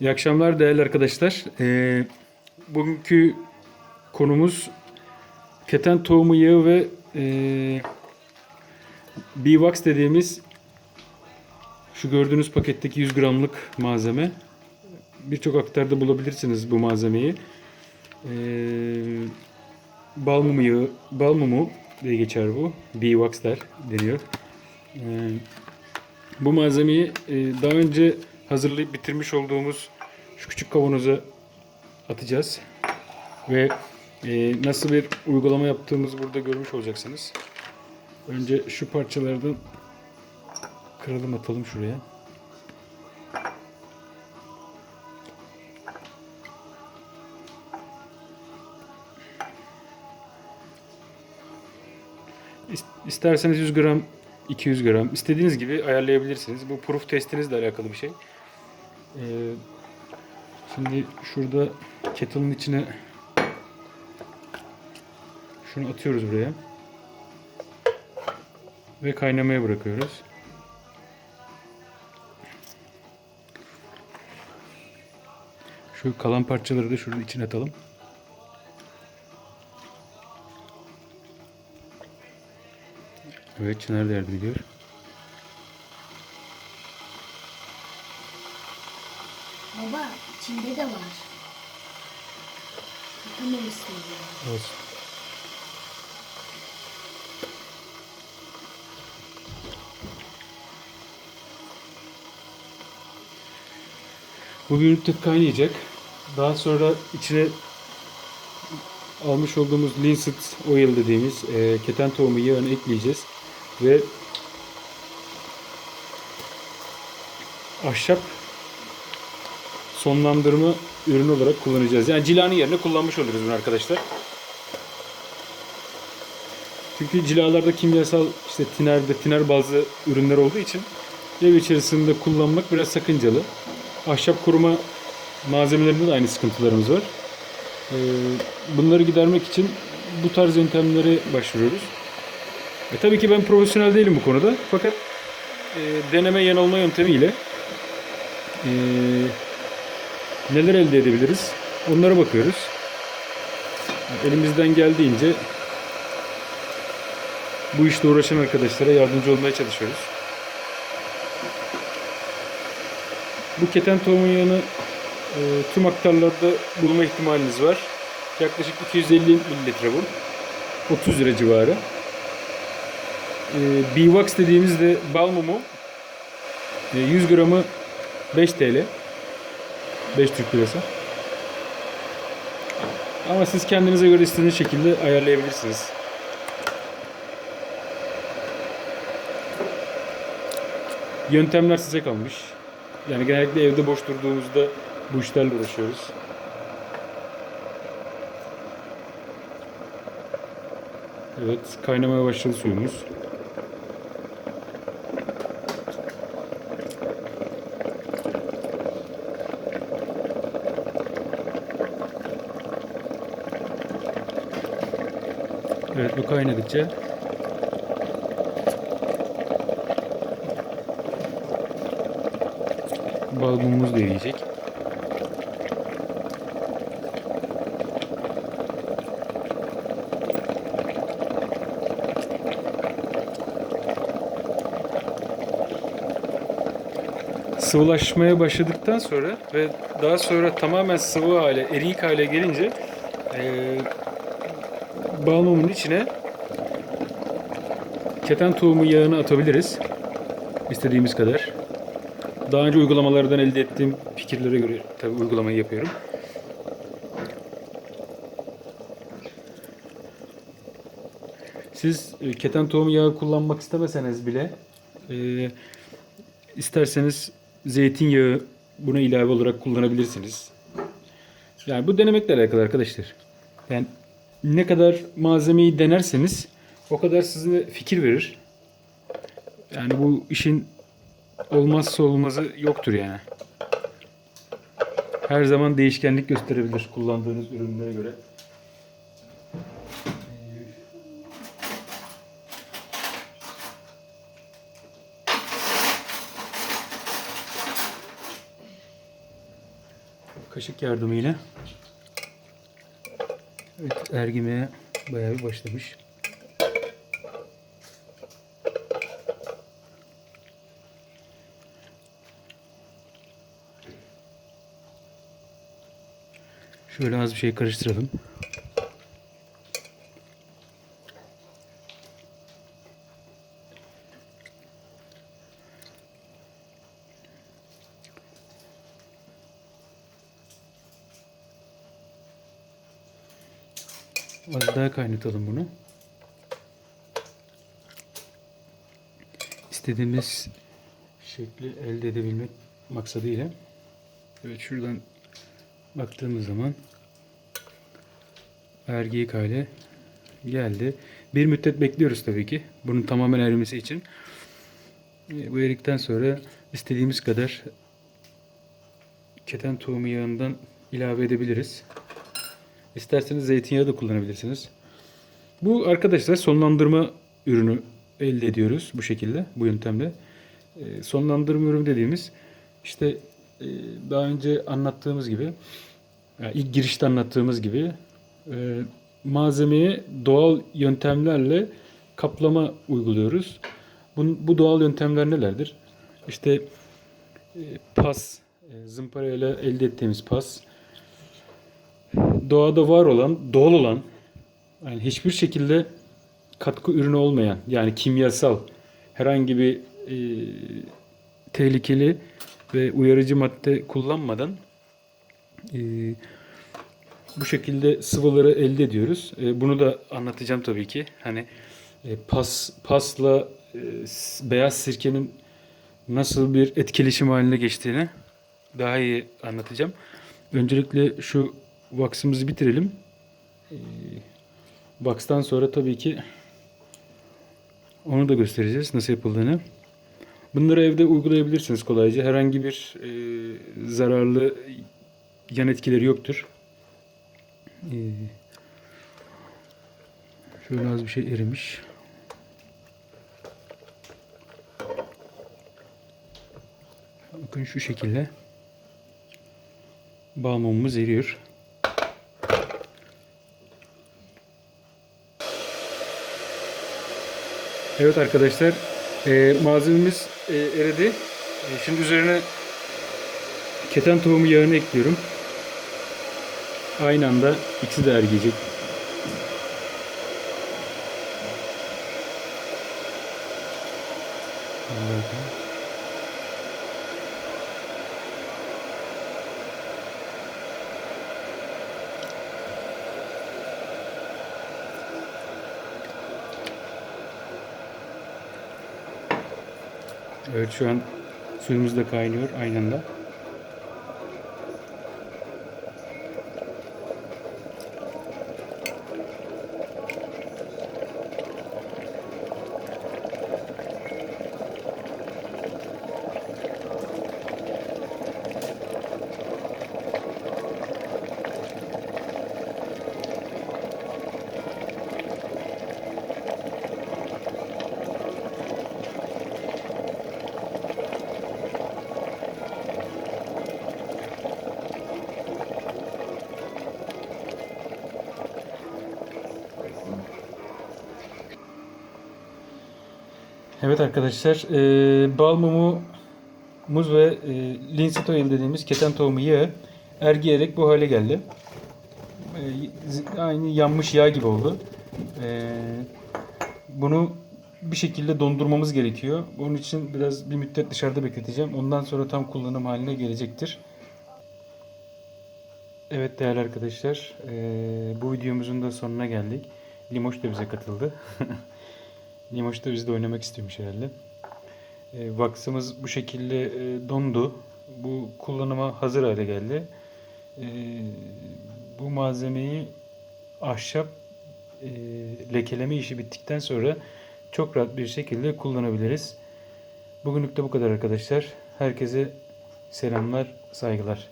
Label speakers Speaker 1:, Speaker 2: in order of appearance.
Speaker 1: İyi akşamlar değerli arkadaşlar. Ee, bugünkü konumuz keten tohumu yağı ve e, Bivax dediğimiz şu gördüğünüz paketteki 100 gramlık malzeme. Birçok aktarda bulabilirsiniz bu malzemeyi. Ee, bal mumu yağı, bal mumu diye geçer bu. Bivax der deniyor. Ee, bu malzemeyi e, daha önce hazırlayıp bitirmiş olduğumuz şu küçük kavanoza atacağız. Ve e, nasıl bir uygulama yaptığımızı burada görmüş olacaksınız. Önce şu parçalardan kıralım atalım şuraya. İs- İsterseniz 100 gram, 200 gram istediğiniz gibi ayarlayabilirsiniz. Bu proof testinizle alakalı bir şey. Ee, şimdi şurada kettle'ın içine şunu atıyoruz buraya. Ve kaynamaya bırakıyoruz. Şu kalan parçaları da şunun içine atalım. Evet Çınar da yardım ediyor.
Speaker 2: İçinde de var. Hemen istiyorum.
Speaker 1: Olsun. Bu bir müddet kaynayacak. Daha sonra içine almış olduğumuz linseed oil dediğimiz e, keten tohumu yağını ekleyeceğiz. Ve ahşap sonlandırma ürünü olarak kullanacağız. Yani cilanın yerine kullanmış oluruz bunu arkadaşlar. Çünkü cilalarda kimyasal işte tiner ve tiner bazlı ürünler olduğu için ev içerisinde kullanmak biraz sakıncalı. Ahşap kuruma malzemelerinde de aynı sıkıntılarımız var. Ee, bunları gidermek için bu tarz yöntemlere başvuruyoruz. E, tabii ki ben profesyonel değilim bu konuda. Fakat e, deneme yanılma yöntemiyle e, neler elde edebiliriz? Onlara bakıyoruz. Elimizden geldiğince bu işle uğraşan arkadaşlara yardımcı olmaya çalışıyoruz. Bu keten tohumu yağını e, tüm aktarlarda bulma ihtimaliniz var. Yaklaşık 250 mililitre bu. 30 lira civarı. E, Bivax dediğimiz de bal mumu. E, 100 gramı 5 TL. 5 Türk lirası. Ama siz kendinize göre istediğiniz şekilde ayarlayabilirsiniz. Yöntemler size kalmış. Yani genellikle evde boş durduğumuzda bu işlerle uğraşıyoruz. Evet, kaynamaya başladı suyumuz. Bu kaynadıkça balmumuz eriyecek. Sıvılaşmaya başladıktan sonra ve daha sonra tamamen sıvı hale, eriyik hale gelince eee balmumun içine keten tohumu yağını atabiliriz. İstediğimiz kadar. Daha önce uygulamalardan elde ettiğim fikirlere göre tabii uygulamayı yapıyorum. Siz e, keten tohumu yağı kullanmak istemeseniz bile e, isterseniz zeytinyağı buna ilave olarak kullanabilirsiniz. Yani bu denemekle alakalı arkadaşlar. Yani ne kadar malzemeyi denerseniz o kadar size fikir verir. Yani bu işin olmazsa olmazı yoktur yani. Her zaman değişkenlik gösterebilir kullandığınız ürünlere göre. kaşık yardımıyla ergimeye bayağı bir başlamış. Şöyle az bir şey karıştıralım. Az daha kaynatalım bunu. İstediğimiz şekli elde edebilmek maksadıyla. Evet şuradan baktığımız zaman ergeyik hale geldi. Bir müddet bekliyoruz tabii ki. Bunun tamamen erimesi için. E, Bu erikten sonra istediğimiz kadar keten tohumu yağından ilave edebiliriz. İsterseniz zeytinyağı da kullanabilirsiniz. Bu arkadaşlar sonlandırma ürünü elde ediyoruz bu şekilde, bu yöntemle. Ee, sonlandırma ürünü dediğimiz işte e, daha önce anlattığımız gibi, ilk girişte anlattığımız gibi e, malzemeye doğal yöntemlerle kaplama uyguluyoruz. Bu, bu doğal yöntemler nelerdir? İşte e, pas, e, zımpara ile elde ettiğimiz pas, doğada var olan, doğal olan, yani hiçbir şekilde katkı ürünü olmayan, yani kimyasal herhangi bir e, tehlikeli ve uyarıcı madde kullanmadan e, bu şekilde sıvıları elde ediyoruz. E, bunu da anlatacağım tabii ki. Hani e, pas pasla e, beyaz sirkenin nasıl bir etkileşim haline geçtiğini daha iyi anlatacağım. Öncelikle şu vaksımızı bitirelim. Ee, Vakstan sonra tabii ki onu da göstereceğiz nasıl yapıldığını. Bunları evde uygulayabilirsiniz kolayca. Herhangi bir e, zararlı yan etkileri yoktur. Ee, şöyle az bir şey erimiş. Bakın şu şekilde mumumuz eriyor. Evet arkadaşlar e, malzememiz e, eridi. E, şimdi üzerine keten tohumu yağını ekliyorum. Aynı anda ikisi de eriyecek. Allah'ım. Evet şu an suyumuz da kaynıyor aynı anda. Evet arkadaşlar, e, bal mumu, muz ve e, linseed oil dediğimiz keten tohumu yağı ergiyerek bu hale geldi. E, aynı yanmış yağ gibi oldu. E, bunu bir şekilde dondurmamız gerekiyor. Bunun için biraz bir müddet dışarıda bekleteceğim. Ondan sonra tam kullanım haline gelecektir. Evet değerli arkadaşlar, e, bu videomuzun da sonuna geldik. Limoş da bize katıldı. Limoş da bizde oynamak istiyormuş herhalde. E, vaksımız bu şekilde e, dondu. Bu kullanıma hazır hale geldi. E, bu malzemeyi ahşap e, lekeleme işi bittikten sonra çok rahat bir şekilde kullanabiliriz. Bugünlük de bu kadar arkadaşlar. Herkese selamlar, saygılar.